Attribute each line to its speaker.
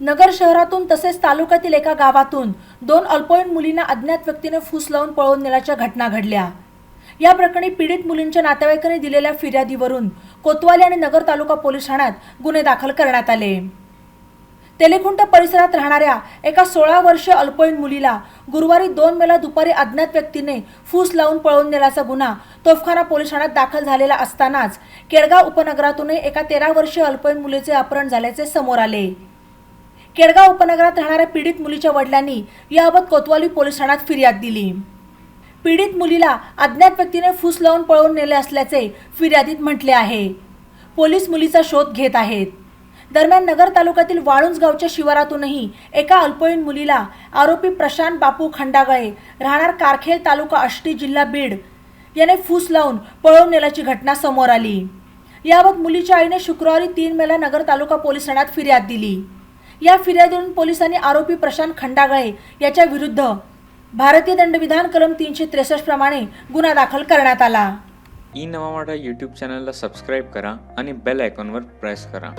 Speaker 1: नगर शहरातून तसेच तालुक्यातील एका गावातून दोन अल्पवयीन मुलींना अज्ञात व्यक्तीने फूस लावून पळवून नेल्याच्या घटना घडल्या. या प्रकरणी पीडित मुलींच्या नातेवाईकांनी दिलेल्या फिर्यादीवरून कोतवाली आणि नगर तालुका पोलीस ठाण्यात गुन्हे दाखल करण्यात आले. तेलेखुंट परिसरात राहणाऱ्या एका सोळा वर्षीय अल्पवयीन मुलीला गुरुवारी दोन मेला दुपारी अज्ञात व्यक्तीने फूस लावून पळवून नेल्याचा गुन्हा तोफखाना पोलीस ठाण्यात दाखल झालेला असतानाच केडगाव उपनगरातूनही एका तेरा वर्षीय अल्पवयीन मुलीचे अपहरण झाल्याचे समोर आले. केडगाव उपनगरात राहणाऱ्या पीडित मुलीच्या वडिलांनी याबाबत कोतवाली पोलीस ठाण्यात फिर्याद दिली. पीडित मुलीला अज्ञात व्यक्तीने फूस लावून पळवून नेले असल्याचे फिर्यादीत म्हटले आहे. पोलीस मुलीचा शोध घेत आहेत. दरम्यान नगर तालुक्यातील वाळुंज गावच्या शिवारातूनही एका अल्पवयीन मुलीला आरोपी प्रशांत बापू खंडागळे राहणार कारखेल तालुका आष्टी जिल्हा बीड याने फूस लावून पळवून नेल्याची घटना समोर आली. याबाबत मुलीच्या आईने शुक्रवारी तीन मेला नगर तालुका पोलीस ठाण्यात फिर्याद दिली. या फिर्यादीवरून पोलिसांनी आरोपी प्रशांत खंडागळे याच्या विरुद्ध भारतीय दंडविधान कलम तीनशे त्रेसष्ट प्रमाणे गुन्हा दाखल करण्यात आला.
Speaker 2: ई नवा मराठा यूट्यूब चॅनलला सबस्क्राईब करा आणि बेल आयकॉनवर प्रेस करा.